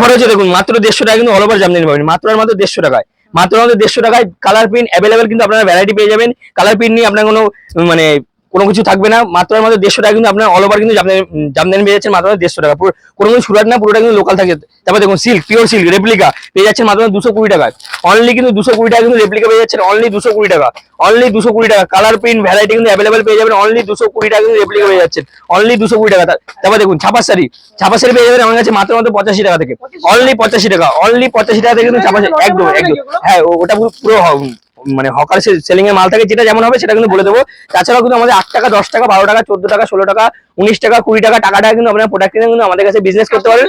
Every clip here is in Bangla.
হচ্ছে দেখুন, মাত্র দেড়শো টাকা কিন্তু অল ওভার জামদানি পাবেন। মাত্র আর মাত্র দেড়শো টাকায়। মাত্র আমাদের দেড়শো টাকায় কালার প্রিন্ট অ্যাভেলেবেল কিন্তু আপনারা ভ্যারাইটি পেয়ে যাবেন। কালার প্রিন্ট নিয়ে আপনার কোনো মানে কোনো কিছু থাকবে না মাত্র মাত্র দেড়শো টাকা কিন্তু আপনার অল ওভার কিন্তু জামদানি পেয়ে যাচ্ছেন মাত্র দেড়শো টাকা। পুরো কোনো কিছু সুরাট না পুরোটা কিন্তু লোকাল থাকে। তারপর দেখুন সিল্ক পিওর সিল্ক রেপ্লিকা পেয়ে যাচ্ছেন মাত্র দুশো কুড়ি টাকায়। অনলি কিন্তু দুশো কুড়ি টাকা কিন্তু রেপ্লিকা পেয়ে যাচ্ছেন অনলি দুশো কুড়ি টাকা। অনলি দুশো কুড়ি টাকা। কালার প্রিন্ট ভ্যারাইটি কিন্তু অ্যাভেলেবেল পেয়ে যাবেন অনলি দুশো কুড়ি টাকা কিন্তু রেপ্লিকা পেয়ে যাচ্ছেন। অনলি দুশো কুড়ি টাকা। তারপর দেখুন ছাপার শাড়ি ছাপার শাড়ি পেয়ে যাবেন আমার কাছে মাত্র মাত্র পঁচাশি টাকা থেকে। অনলি পঁচাশি টাকা। অনলি পঁচাশি টাকা থেকে কিন্তু ছাপা শাড়ি একদম একদম। হ্যাঁ ওটা পুরো মানে হকার সেলিং এর মাল থাকে যেটা যেমন হবে সেটা কিন্তু বলে দেবো। তাছাড়াও কিন্তু আমাদের আট টাকা দশ টাকা বারো টাকা চোদ্দ টাকা ষোলো টাকা উনিশ টাকা কুড়ি টাকা টাকা টাকা কিন্তু আপনার প্রোডাক্ট কিনে কিন্তু আমাদের কাছে বিজনেস করতে পারেন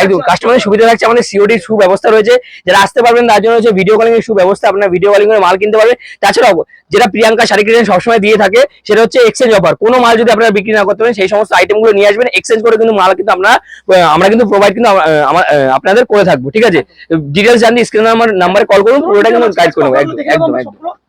একদম কাস্টমারের সুবিধা থাকছে আমাদের সিওডি সুব্যবস্থা রয়েছে। যারা আসতে পারবেন তার জন্য হচ্ছে ভিডিও কলিং এর সুব্যবস্থা আপনার ভিডিও কলিং এর মাল কিনতে পারবেন। তাছাড়াও যেটা প্রিয়াঙ্কা শাড়ি কিনে সবসময় দিয়ে থাকে সেটা হচ্ছে এক্সচেঞ্জ অফার কোনো মাল যদি আপনারা বিক্রি না করতে পারেন সেই সমস্ত আইটেমগুলো নিয়ে আসবেন। এক্সচেঞ্জ করে কিন্তু মাল কিন্তু আমরা আমরা কিন্তু প্রোভাইড কিন্তু আপনাদের করে থাকব ঠিক আছে? ডিটেলস জানতে স্ক্রিন আমার নাম্বারে কল করুন পুরোটা কিন্তু গাইড করব একদম একদম একদম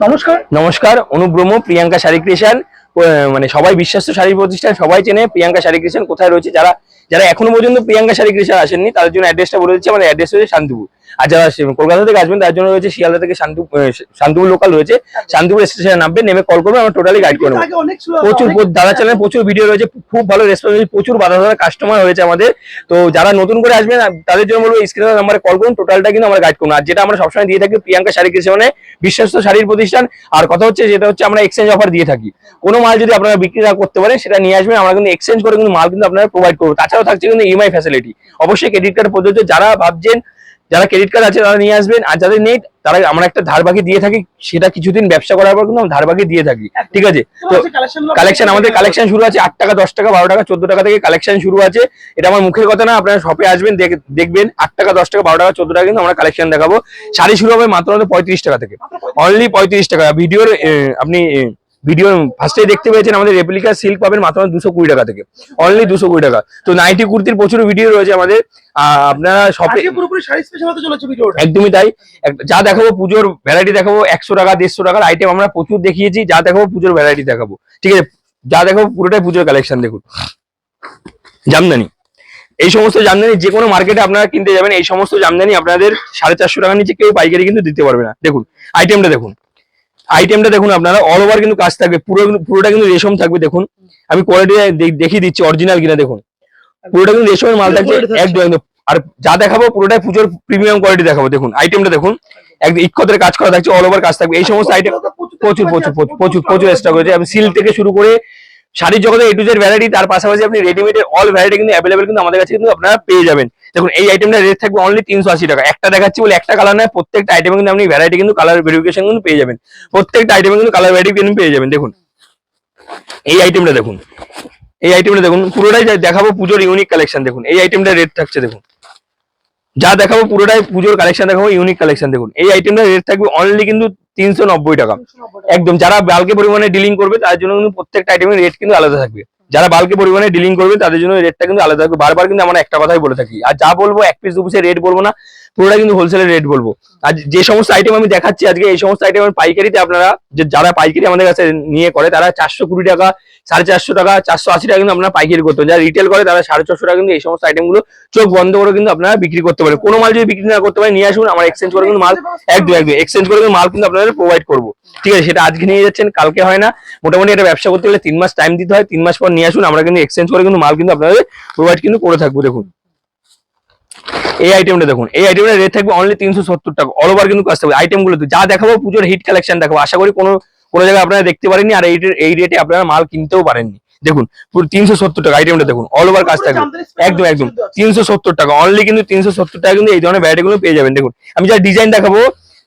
নমস্কার। নমস্কার অনুব্রম প্রিয়াঙ্কা শাড়ি ক্রিয়েশন মানে সবাই বিশ্বাস্ত শাড়ি প্রতিষ্ঠান, সবাই চেনে প্রিয়াঙ্কা শাড়ি ক্রিয়েশন কোথায় রয়েছে, যারা যারা এখনও পর্যন্ত প্রিয়াঙ্কা শাড়ি ক্রিয়েশন আসেননি, তাদের জন্য অ্যাড্রেসটা বলে দিচ্ছি, আমাদের অ্যাড্রেস হচ্ছে শান্তিপুর। আর যারা কলকাতা থেকে আসবেন তার জন্য রয়েছে শিয়ালদা থেকে শান্তু শান্তিপুর লোকাল রয়েছে। শান্তিপুর স্টেশনে নামবে নেমে কল করবেন আমরা টোটালি গাইড করে নেব। প্রচুর দাদা চ্যানেলে প্রচুর ভিডিও রয়েছে খুব ভালো রেসপন্স প্রচুর বাধা দাদা কাস্টমার হয়েছে আমাদের। তো যারা নতুন করে আসবেন তাদের জন্য বলব স্ক্রিনের নাম্বারে কল করুন টোটালটা কিন্তু আমরা গাইড করুন। আর যেটা আমরা সবসময় দিয়ে থাকি প্রিয়াঙ্কা শাড়ি কৃষি বিশ্বস্ত শাড়ির প্রতিষ্ঠান। আর কথা হচ্ছে যেটা হচ্ছে আমরা এক্সচেঞ্জ অফার দিয়ে থাকি। কোনো মাল যদি আপনারা বিক্রি না করতে পারেন সেটা নিয়ে আসবেন আমরা কিন্তু এক্সচেঞ্জ করে কিন্তু মাল কিন্তু আপনারা প্রোভাইড করব। তাছাড়াও থাকছে কিন্তু ইএমআই ফ্যাসিলিটি অবশ্যই ক্রেডিট কার্ড পদ্ধতি যারা ভাবছেন যারা ক্রেডিট কার্ড আছে তারা নিয়ে আসবেন আর যাদের নেই তারা আমরা একটা ধার বাকি দিয়ে থাকি সেটা কিছুদিন ব্যবসা করার পর কিন্তু আমরা ধার বাকি দিয়ে থাকি ঠিক আছে? তো কালেকশন আমাদের কালেকশন শুরু আছে আট টাকা দশ টাকা বারো টাকা চোদ্দ টাকা থেকে কালেকশন শুরু আছে। এটা আমার মুখের কথা না আপনারা শপে আসবেন দেখ- দেখবেন আট টাকা দশ টাকা বারো টাকা চোদ্দ টাকা কিন্তু আমরা কালেকশন দেখাবো। শাড়ি শুরু হবে মাত্র মাত্র পঁয়ত্রিশ টাকা থেকে। অনলি পঁয়ত্রিশ টাকা। ভিডিওর আপনি ভিডিও ফার্স্টে দেখতে পেয়েছেন আমাদের রেপ্লিকা সিল্ক পাবেন মাত্র দুশো কুড়ি টাকা থেকে। অনলি দুশো কুড়ি টাকা। তো নাইটি কুর্তির প্রচুর ভিডিও রয়েছে আমাদের। আপনারা শপে একদমই তাই। যা দেখাবো পুজোর ভ্যারাইটি দেখাবো একশো টাকা দেড়শো টাকার আইটেম আমরা প্রচুর দেখিয়েছি যা দেখাবো পুজোর ভ্যারাইটি দেখাবো। ঠিক আছে? যা দেখাবো পুরোটাই পুজোর কালেকশন দেখুন। জামদানি। এই সমস্ত জামদানি যে কোনো মার্কেটে আপনারা কিনতে যাবেন এই সমস্ত জামদানি আপনাদের সাড়ে চারশো টাকার নিচে কেউ পাইকারি কিন্তু দিতে পারবে না। দেখুন আইটেমটা দেখুন। আইটেমটা দেখুন আপনারা অল ওভার কিন্তু কাজ থাকবে পুরো পুরোটা কিন্তু রেশম থাকবে দেখুন। আমি কোয়ালিটি দেখিয়ে দিচ্ছি অরিজিনাল কিনা দেখুন। পুরোটা কিন্তু রেশমের মাল থাকছে Quality একদম একদম। আর যা দেখাবো পুরোটাই পুজোর প্রিমিয়াম কোয়ালিটি দেখাবো দেখুন। আইটেমটা দেখুন একদম ইক্ষতের কাজ করা থাকছে অল ওভার কাজ থাকবে। এই সমস্ত আইটেম প্রচুর প্রচুর প্রচুর প্রচুর স্টক রয়েছে আপনি সিল থেকে শুরু করে শাড়ির জগতে এ টু জেড ভ্যারাইটি তার পাশাপাশি আপনি রেডিমেডের অল ভ্যারাইটি কিন্তু অ্যাভেলেবেল কিন্তু আমাদের কাছে কিন্তু আপনারা পেয়ে যাবেন। দেখুন, এই আইটেমটা রেট থাকবে অনলি তিনশো আশি টাকা। একটা দেখাচ্ছি বলে একটা কালার নয়, প্রত্যেকটা আইটেমে কিন্তু আপনি ভ্যারাইটি কিন্তু কালার ভেরিফিকেশন কিন্তু পেয়ে যাবেন। প্রত্যেকটা আইটেমে কিন্তু কালার ভ্যারাইটি কিন্তু পেয়ে যাবেন, দেখুন। এই আইটেমটা দেখুন। এই আইটেমটা দেখুন, পুরোটাই দেখাবো পুজোর ইউনিক কালেকশন দেখুন। এই আইটেমটা রেট থাকছে, দেখুন। যা দেখাবো পুরোটাই পুজোর কালেকশন দেখাবো ইউনিক কালেকশন দেখুন। এই আইটেমটা রেট থাকবে অনলি কিন্তু তিনশো নব্বই টাকা। একদম, যারা বালকে পরিমাণে ডিলিং করবে, তার জন্য কিন্তু প্রত্যেকটা আইটেমের রেট কিন্তু আলাদা থাকবে। যারা বালকে পরিমাণে ডিলিং করবে তাদের জন্য রেটটা কিন্তু আলাদা। থাকবে বারবার কিন্তু আমরা একটা কথাই বলে থাকি। আর যা বলব, এক পিস দু পিসের রেট বলব না। পুরোটা কিন্তু হোলসেলের রেট বলব। আর যে সমস্ত আইটেম আমি দেখাচ্ছি আজকে, এই সমস্ত আইটেমের পাইকারিতে আপনারা যে যারা পাইকারি আমাদের কাছে নিয়ে করে, তারা চারশো কুড়ি টাকা, সাড়ে চারশো টাকা, চারশো আশি টাকা কিন্তু আপনারা পাইকারি করতে। যারা রিটেল করে, তারা সাড়ে ছশো টাকা কিন্তু এই সমস্ত আইটেমগুলো চোখ বন্ধ করে কিন্তু আপনারা বিক্রি করতে পারেন। কোনো মাল যদি বিক্রি না করতে পারেন, নিয়ে আসুন, আমার এক্সচেঞ্জ করে কিন্তু মাল, একদম একদম এক্সচেঞ্জ করে কিন্তু মাল কিন্তু আপনাদের প্রোভাইড করব। ঠিক আছে, সেটা আজকে নিয়ে যাচ্ছেন, কালকে হয় না। মোটামুটি এটা ব্যবসা করতে গেলে তিন মাস টাইম দিতে হয়, তিন মাস পর নিয়ে আসুন, আমরা কিন্তু এক্সচেঞ্জ করে কিন্তু মাল কিন্তু আপনাদের প্রোভাইড কিন্তু করে থাকব, দেখুন। এই আইটেমটা দেখুন, এই আইটেমটা রেট থাকবে অনলি তিনশো সত্তর টাকা অল ওভার কিন্তু কাজ থাকবে। আইটেমগুলো যা দেখাবো, পুজোর হিট কালেকশন দেখাবো। আশা করি কোনো কোনো জায়গায় আপনারা দেখতে পারেননি আর এই এই রেটে আপনারা মাল কিনতেও পারেননি। দেখুন, পুরো তিনশো সত্তর টাকা আইটেমটা দেখুন অল ওভার কাজ থাকবে। একদম একদম, তিনশো সত্তর টাকা অনলি কিন্তু তিনশো সত্তর টাকা কিন্তু এই ধরনের ভ্যারাইটি পেয়ে যাবেন। দেখুন, আমি যা ডিজাইন দেখাবো,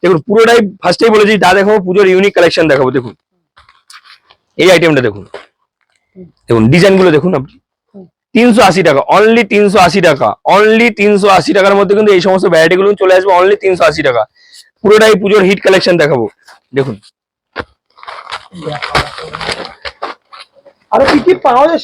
দেখুন, পুরোটাই ফার্স্টেই বলেছি, যা দেখাবো, পুজোর ইউনিক কালেকশন দেখাবো। দেখুন, এই আইটেমটা দেখুন। দেখুন ডিজাইনগুলো দেখুন আপনি। তিনশো আশি টাকা অনলি তিনশো আশি টাকা অনলি তিনশো আশি টাকার মধ্যে কিন্তু এই সমস্ত ভ্যারাইটি গুলো চলে আসবে অনলি তিনশো আশি টাকা। পুরোটাই পুজোর হিট কালেকশন দেখাবো দেখুন। আরও কি কি পাওয়া যায়।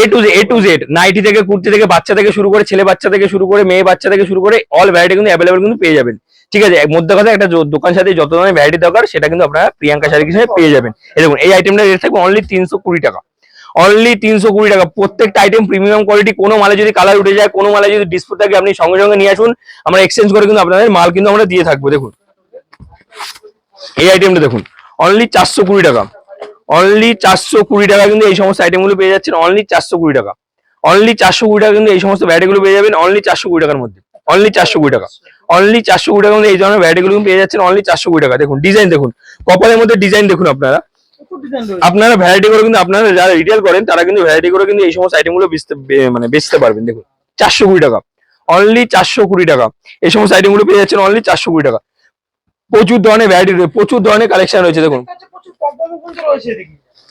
A to A to Z nighty থেকে কুর্তি থেকে বাচ্চা থেকে শুরু করে ছেলে বাচ্চা থেকে শুরু করে মেয়ে বাচ্চা থেকে শুরু করে অল ভ্যারাইটি কিন্তু অ্যাভেলেবল কিন্তু পেয়ে যাবেন। ঠিক আছে এক মধ্যে কথা একটা দোকান সাথে যত ধরনের ভ্যারাইটি দরকার সেটা কিন্তু আপনারা প্রিয়াঙ্কা শাড়ি পেয়ে যাবেন। এই দেখুন এই আইটেমটা রেট থাকবে অনলি তিনশো কুড়ি টাকা। অনলি তিনশো কুড়ি টাকা। প্রত্যেকটা আইটেম প্রিমিয়াম কোয়ালিটি কোনো মালে যদি কালার উঠে যায়, কোনো মালে যদি ডিসপ্লে থাকে, আপনি সঙ্গে সঙ্গে নিয়ে আসুন। আমরা এক্সচেঞ্জ করে কিন্তু আপনাদের মাল কিন্তু আমরা দিয়ে থাকব, দেখুন। এই আইটেমটা দেখুন। অনলি চারশো কুড়ি টাকা। অনলি চারশো কুড়ি টাকা কিন্তু এই সমস্ত আইটেমগুলো পেয়ে যাচ্ছেন। অনলি চারশো কুড়ি টাকা। অনলি চারশো কুড়ি টাকা কিন্তু এই সমস্ত ভ্যারাইটিগুলো পেয়ে যাবেন। অনলি চারশো কুড়ি টাকার মধ্যে। অনলি চারশো কুড়ি টাকা। অনলি চারশো কুড়ি টাকা কিন্তু এই ধরনের ভ্যারাইটিগুলো পেয়ে যাচ্ছেন। অনলি চারশো কুড়ি টাকা। দেখুন ডিজাইন দেখুন। কপালের মধ্যে ডিজাইন দেখুন আপনারা। আপনারা ভ্যারাইটি করে কিন্তু আপনারা যারা রিটেল করেন তারা কিন্তু ভ্যারাইটি করে কিন্তু এই সমস্ত আইটেমগুলো মানে বেচতে পারবেন দেখুন। চারশো কুড়ি টাকা। অনলি চারশো কুড়ি টাকা। এই সমস্ত আইটেমগুলো পেয়ে যাচ্ছেন অনলি চারশো কুড়ি টাকা। প্রচুর ধরনের ভ্যারাইটি প্রচুর ধরনের কালেকশন রয়েছে দেখুন।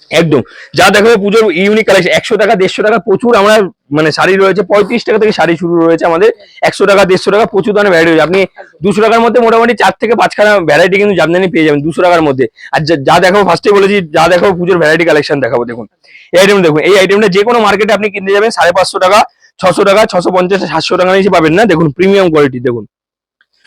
একদম। যা দেখো পুজোর ইউনিক কালেকশন একশো টাকা, দেড়শো টাকা প্রচুর আমরা মানে শাড়ি রয়েছে, পঁয়ত্রিশ টাকা থেকে শাড়ি শুরু রয়েছে আমাদের। একশো টাকা, দেড়শো টাকা প্রচুর ধরনের ভ্যারাইটি রয়েছে। আপনি দুশো টাকার মধ্যে মোটামুটি চার থেকে পাঁচখানা ভ্যারাইটি কিন্তু জামদানি পেয়ে যাবেন দুশো টাকার মধ্যে। আর যা- দেখাবো ফার্স্টে বলেছি, যা দেখাবো পুজোর ভ্যারাইটি কালেকশন দেখাবো, দেখুন। এই আইটেম দেখুন, এই আইটেমটা যে কোনো মার্কেটে আপনি কিনতে যাবেন, সাড়ে পাঁচশো টাকা, ছশো টাকা, ছশো পঞ্চাশ, সাতশো টাকা নিচে পাবেন না। দেখুন প্রিমিয়াম কোয়ালিটি দেখুন।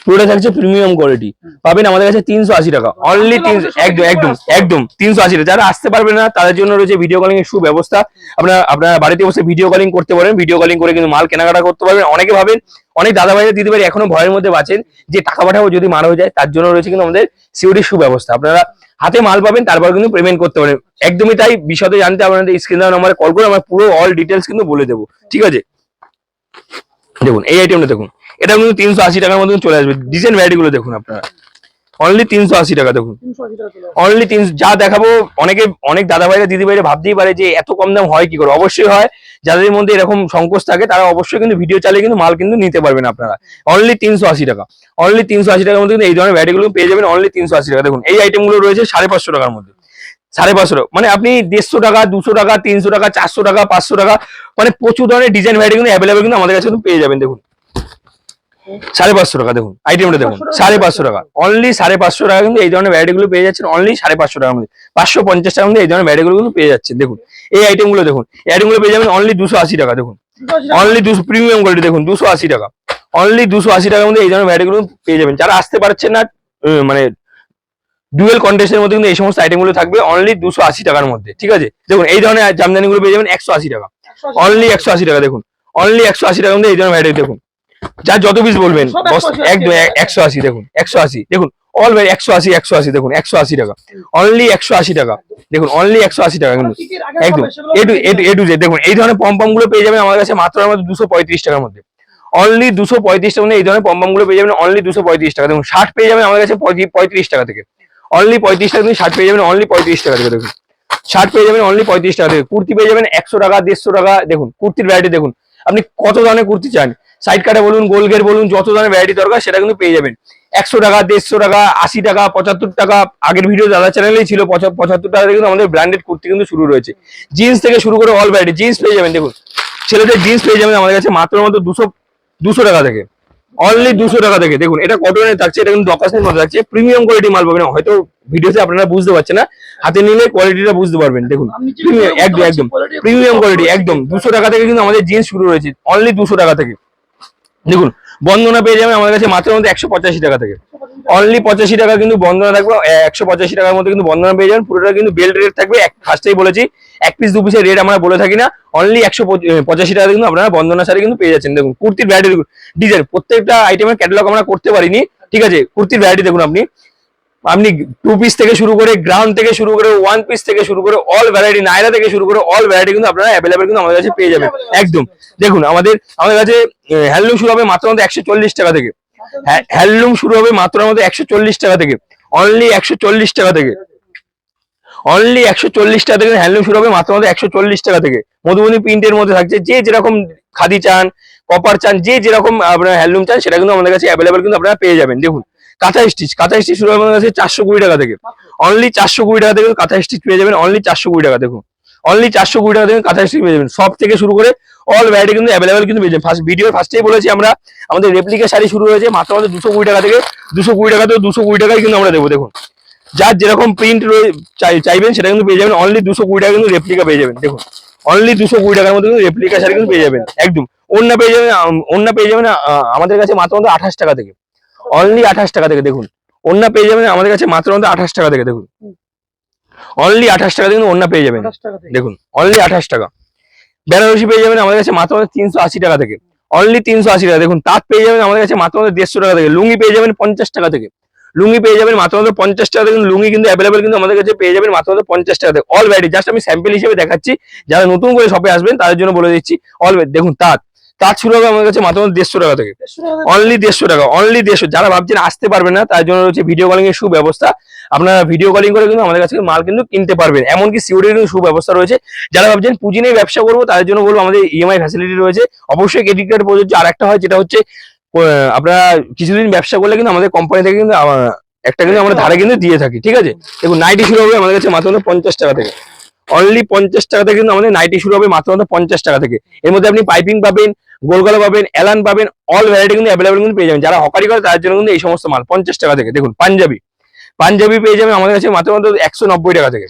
পুরোটা থাকছে প্রিমিয়াম কোয়ালিটি পাবেন আমাদের কাছে তিনশো আশি টাকা। অনলি তিনশো একদম একদম একদম তিনশো আশি টাকা। যারা আসতে পারবে না তাদের জন্য রয়েছে ভিডিও কলিং এর সুব্যবস্থা। আপনারা আপনারা বাড়িতে বসে ভিডিও কলিং করতে পারেন। ভিডিও কলিং করে কিন্তু মাল কেনাকাটা করতে পারবেন। অনেকে ভাবেন অনেক দাদা ভাইরা দিতে পারে এখনও ভয়ের মধ্যে বাঁচেন যে টাকা পাঠাবো যদি মারা হয়ে যায় তার জন্য রয়েছে কিন্তু আমাদের সিউরিটির সুব্যবস্থা। আপনারা হাতে মাল পাবেন তারপর কিন্তু পেমেন্ট করতে পারেন। একদমই তাই বিশদে জানতে আপনাদের স্ক্রিন নাম্বারে কল করে আমরা পুরো অল ডিটেলস কিন্তু বলে দেবো। ঠিক আছে? দেখুন এই আইটেমটা দেখুন। এটা কিন্তু তিনশো আশি টাকার মধ্যে চলে আসবে। ডিজাইন ভ্যারাইটি গুলো দেখুন আপনারা। অনলি তিনশো আশি টাকা দেখুন। অনলি তিন যা দেখাবো অনেকে অনেক দাদা ভাইরা দিদি ভাইরা ভাবতেই পারে যে এত কম দাম হয় কি করে? অবশ্যই হয়। যাদের মধ্যে এরকম সংকোচ থাকে তারা অবশ্যই কিন্তু ভিডিও চালিয়ে কিন্তু মাল কিন্তু নিতে পারবেন আপনারা। অনলি তিনশো আশি টাকা। অনলি তিনশো আশি টাকার মধ্যে কিন্তু এই ধরনের ভ্যারাইটিগুলো পেয়ে যাবেন। অনলি তিনশো আশি টাকা। দেখুন এই আইটেমগুলো রয়েছে সাড়ে পাঁচশো টাকার মধ্যে। সাড়ে পাঁচশো। টাকা মানে আপনি দেড়শো টাকা দুশো টাকা তিনশো টাকা চারশো টাকা পাঁচশো টাকা মানে প্রচুর ধরনের ডিজাইন ভ্যারাইটি কিন্তু অ্যাভেলেবেল কিন্তু আমাদের কাছে পেয়ে যাবেন দেখুন। সাড়ে পাঁচশো টাকা দেখুন আইটেমটা দেখুন সাড়ে পাঁচশো টাকা। অনলি সাড়ে পাঁচশো টাকা কিন্তু এই ধরনের ভ্যারাইটি গুলো পেয়ে যাচ্ছেন অনলি সাড়ে পাঁচশো টাকার মধ্যে। পাঁচশো পঞ্চাশ টাকার মধ্যে এই ধরনের ভ্যারাইটি গুলো কিন্তু পেয়ে যাচ্ছেন দেখুন। এই আইটেমগুলো দেখুন এই আইটেমগুলো পেয়ে যাবেন অনলি দুশো আশি টাকা দেখুন। অনলি দুশো প্রিমিয়াম কোয়ালিটি দেখুন দুশো আশি টাকা। অনলি দুশো আশি টাকার মধ্যে এই ধরনের ভ্যারাইটি গুলো পেয়ে যাবেন। যারা আসতে পারছেন না মানে ডুয়েল কন্টেস্টের মধ্যে কিন্তু এই সমস্ত আইটেমগুলো থাকবে অনলি দুশো আশি টাকার মধ্যে ঠিক আছে? দেখুন এই ধরনের জামদানি গুলো পেয়ে যাবেন একশো আশি টাকা। অনলি একশো আশি টাকা দেখুন। অনলি একশো আশি টাকার মধ্যে এই ধরনের ভ্যারাইটি দেখুন। যা যত পিস বলবেন সব বস- 180 একদম একশো আশি দেখুন একশো আশি দেখুন অল ভাই একশো আশি একশো আশি দেখুন একশো আশি টাকা। অনলি একশো আশি টাকা দেখুন অনলি একশো আশি টাকা কিন্তু। একদম A to A to A to Z দেখুন এই ধরনের পম্পমগুলো পেয়ে যাবেন আমাদের কাছে মাত্র আমাদের দুশো পঁয়ত্রিশ টাকার মধ্যে। অনলি দুশো পঁয়ত্রিশ টাকা মধ্যে এই ধরনের পম্পমগুলো পেয়ে যাবেন অনলি দুশো পঁয়ত্রিশ টাকা দেখুন ষাট পেয়ে যাবেন আমাদের কাছে পঁয়ত্রিশ টাকা থেকে। অনলি পঁয়ত্রিশ টাকা শার্ট পেয়ে যাবেন অনলি পঁয়ত্রিশ টাকা থেকে দেখুন। শার্ট পেয়ে যাবেন অনলি পঁয়ত্রিশ টাকা থেকে কুর্তি পেয়ে যাবেন একশো টাকা, দেড়শো টাকা, দেখুন, কুর্তির ভ্যারাইটি দেখুন। আপনি কত ধরনের কুর্তি চান? সাইড কাটে বলুন গোলগের বলুন, যত ধরনের ভ্যারাইটি দরকার, সেটা কিন্তু পেয়ে যাবেন। একশো টাকা, দেড়শো টাকা, আশি টাকা, পঁচাত্তর টাকা, আগের ভিডিও দাদা চ্যানেলেই ছিল পঁচাত্তর টাকা কিন্তু আমাদের ব্র্যান্ডেড কুর্তি কিন্তু শুরু রয়েছে। জিন্স থেকে শুরু করে অল ভ্যারাইটি জিন্স পেয়ে যাবেন, দেখুন। ছেলেদের জিন্স পেয়ে যাবেন আমাদের কাছে মাত্র মাত্র দুশো দুশো টাকা থেকে। অনলি দুশো টাকা থেকে। দেখুন এটা কটনের থাকছে এটা কিন্তু দকাশের মধ্যে থাকছে। প্রিমিয়াম কোয়ালিটি মাল পাবেন। হয়তো ভিডিওতে আপনারা বুঝতে পারছেন না। হাতে নিলে কোয়ালিটিটা বুঝতে পারবেন। দেখুন প্রিমিয়াম একদম একদম। প্রিমিয়াম কোয়ালিটি একদম। দুশো টাকা থেকে কিন্তু আমাদের জিন্স শুরু রয়েছে অনলি দুশো টাকা থেকে। দেখুন বন্ধনা পেয়ে যাবে আমাদের কাছে মাত্র মধ্যে একশো পঁচাশি টাকা থেকে। অনলি পঁচাশি টাকা কিন্তু বন্ধনা থাকবে একশো পঁচাশি টাকার মধ্যে কিন্তু বন্ধনা পেয়ে যাবেন। পুরোটা কিন্তু বেল্ট রেট থাকবে, এক ফার্স্টেই বলেছি, এক পিস দু পিসের রেট আমরা বলে থাকি না। অনলি একশো পঁচাশি টাকা কিন্তু আপনারা বন্ধনা শাড়ি কিন্তু পেয়ে যাচ্ছেন। দেখুন, কুর্তির ভ্যারাইটি ডিজাইন প্রত্যেকটা আইটেমের ক্যাটালগ আমরা করতে পারিনি, ঠিক আছে? কুর্তির ভ্যারাইটি দেখুন আপনি। আপনি টু পিস থেকে শুরু করে গ্রাউন্ড থেকে শুরু করে ওয়ান পিস থেকে শুরু করে অল ভ্যারাইটি নাইরা থেকে শুরু করে অল ভ্যারাইটি কিন্তু আপনারা অ্যাভেলেবেল কিন্তু আমাদের কাছে পেয়ে যাবেন। একদম। দেখুন, আমাদের আমাদের কাছে হ্যান্ডলুম শুরু হবে মাত্র একশো টাকা থেকে। হ্যান্ডলুম শুরু হবে মাত্র আমাদের একশো চল্লিশ টাকা থেকে। অনলি একশো চল্লিশ টাকা থেকে। অনলি একশো চল্লিশ টাকা থেকে হ্যান্ডলুম শুরু হবে মাত্র আমাদের একশো চল্লিশ টাকা থেকে। মধুবনী প্রিন্টের মধ্যে থাকছে, যে যেরকম খাদি চান কপার চান, যে যেরকম আপনার হ্যান্ডলুম চান, সেটা কিন্তু আমাদের কাছে অ্যাভেলেবেল কিন্তু আপনারা পেয়ে যাবেন। দেখুন, কাঁথা স্টিচ কাঁথা স্টিচ শুরু হবে আমাদের কাছে চারশো কুড়ি টাকা থেকে। অনলি চারশো কুড়ি টাকা থেকে কাঁথা স্টিচ পেয়ে যাবেন অনলি চারশো কুড়ি টাকা, দেখুন। অনলি চারশো কুড়ি টাকা থেকে কাঁথা স্টিচ পেয়ে যাবেন। সব থেকে শুরু করে অল ভ্যারাইটি কিন্তু অ্যাভেলেবেল কিন্তু পেয়ে যাবেন ফার্স্ট ভিডিও ফার্স্টেই বলেছি আমরা আমাদের রেপ্লিকা শাড়ি শুরু হয়েছে মাত্র আমাদের দুশো কুড়ি টাকা থেকে। দুশো কুড়ি টাকা থেকে দুশো কুড়ি টাকায় কিন্তু আমরা দেবো দেখুন। যার যেরকম প্রিন্ট চাইবেন সেটা কিন্তু পেয়ে যাবেন। অনলি দুশো কুড়ি টাকা কিন্তু রেপ্লিকা পেয়ে যাবেন দেখুন। অনলি দুশো কুড়ি টাকার মধ্যে কিন্তু রেপ্লিকা শাড়ি কিন্তু পেয়ে যাবেন একদম। অন্য পেয়ে যাবেন অন্য পেয়ে যাবেন আমাদের কাছে মাত্র মাত্র আঠাশ টাকা থেকে। অনলি আঠাশ টাকা থেকে দেখুন। অন্য পেয়ে যাবেন আমাদের কাছে মাত্র মাত্র আঠাশ টাকা থেকে দেখুন। অনলি আঠাশ টাকা থেকে কিন্তু অন্য পেয়ে যাবেন দেখুন। অনলি আঠাশ টাকা। বেনারসি পেয়ে যাবেন আমাদের কাছে মাত্র তিনশো আশি টাকা থেকে। অনলি তিনশো আশি টাকা। দেখুন, তাঁত পেয়ে যাবেন আমাদের কাছে মাত্র দেড়শো টাকা থেকে। লুঙ্গি পেয়ে যাবেন পঞ্চাশ টাকা থেকে। লুঙ্গি পেয়ে যাবেন মাত্র মাত্র পঞ্চাশ টাকা থেকে। লুঙ্গি কিন্তু অ্যাভেলেবেল কিন্তু আমাদের কাছে পেয়ে যাবেন মাত্র মাত্র পঞ্চাশ টাকা থেকে। অল ভ্যারাইটি জাস্ট আমি স্যাম্পেল হিসেবে দেখাচ্ছি। যারা নতুন করে শপে আসবেন, তাদের জন্য বলে দিচ্ছি অল দেখুন, তাঁত। তাঁত শুরু হবে আমাদের কাছে মাত্র দেড়শো টাকা থেকে। অনলি দেড়শো টাকা অনলি দেড়শো। যারা ভাবছেন আসতে পারবে না তার জন্য রয়েছে ভিডিও কলিং এর সুব্যবস্থা। আপনারা ভিডিও কলিং করে কিন্তু আমাদের কাছে মাল কিন্তু কিনতে পারবেন। এমনকি সিওরির কিন্তু সুব্যবস্থা রয়েছে। যারা ভাবছেন পুঁজি নিয়ে ব্যবসা করব তাদের জন্য বলব আমাদের ইএমআই ফ্যাসিলিটি রয়েছে। অবশ্যই ক্রেডিট কার্ড প্রযোজ্য। আর একটা হয় যেটা হচ্ছে আপনারা কিছুদিন ব্যবসা করলে কিন্তু আমাদের কোম্পানি থেকে কিন্তু একটা কিন্তু আমরা ধারে কিন্তু দিয়ে থাকি ঠিক আছে? দেখুন নাইটি শুরু হবে আমাদের কাছে মাত্র পঞ্চাশ টাকা থেকে। অনলি পঞ্চাশ টাকা থেকে কিন্তু আমাদের নাইটি শুরু হবে মাত্র পঞ্চাশ টাকা থেকে। এর মধ্যে আপনি পাইপিং পাবেন গোলগলা পাবেন এলান পাবেন অল ভ্যারাইটি কিন্তু অ্যাভেলেবল কিন্তু পেয়ে যাবেন। যারা হকারি করে, তাদের জন্য কিন্তু এই সমস্ত মাল, পঞ্চাশ টাকা থেকে। দেখুন, পাঞ্জাবি। পাঞ্জাবি পেয়ে যাবেন আমাদের কাছে মাত্র মাত্র একশো নব্বই টাকা থেকে।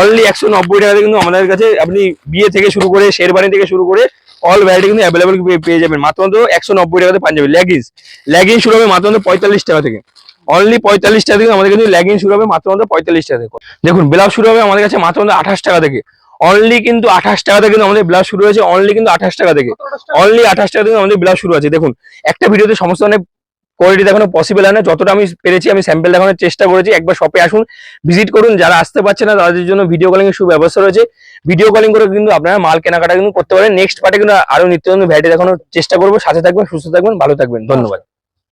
অনলি একশো নব্বই টাকা থেকে কিন্তু আমাদের কাছে আপনি বিয়ে থেকে শুরু করে, শেরবানি থেকে শুরু করে অল ভ্যারাইটি কিন্তু অ্যাভেলেবল পেয়ে যাবেন। মাত্র মাত্র একশো নব্বই টাকাতে পাঞ্জাবি। লেগিংস লেগিংস শুরু হবে মাত্র মাত্র পঁয়তাল্লিশ টাকা থেকে। অনলি পঁয়তাল্লিশ টাকা থেকে আমাদের কিন্তু লেগিংস শুরু হবে মাত্র মাত্র পঁয়তাল্লিশ টাকা থেকে। দেখুন ব্লাউজ শুরু হবে আমাদের কাছে মাত্র মাত্র আঠাশ টাকা থেকে। অনলি কিন্তু আঠাশ টাকা থেকে কিন্তু আমাদের ব্লাউজ শুরু হয়েছে অনলি কিন্তু আঠাশ টাকা থেকে। অনলি আঠাশ টাকা থেকে আমাদের ব্লাউজ শুরু আছে। দেখুন, একটা ভিডিওতে সমস্ত অনেক কোয়ালিটি দেখানো পসিবল হয় না। যতটা আমি পেরেছি, আমি স্যাম্পল দেখানোর চেষ্টা করেছি। একবার শপে আসুন ভিজিট করুন। যারা আসতে পারছে না, তাদের জন্য ভিডিও কলিং এর সুব্যবস্থা রয়েছে। ভিডিও কলিং করে কিন্তু আপনারা মাল কেনাকাটা কিন্তু করতে পারেন। নেক্সট পার্টে কিন্তু আরও নিত্য নতুন ভ্যারাইটি দেখানোর চেষ্টা করব। সাথে থাকবেন, সুস্থ থাকবেন, ভালো থাকবেন। ধন্যবাদ।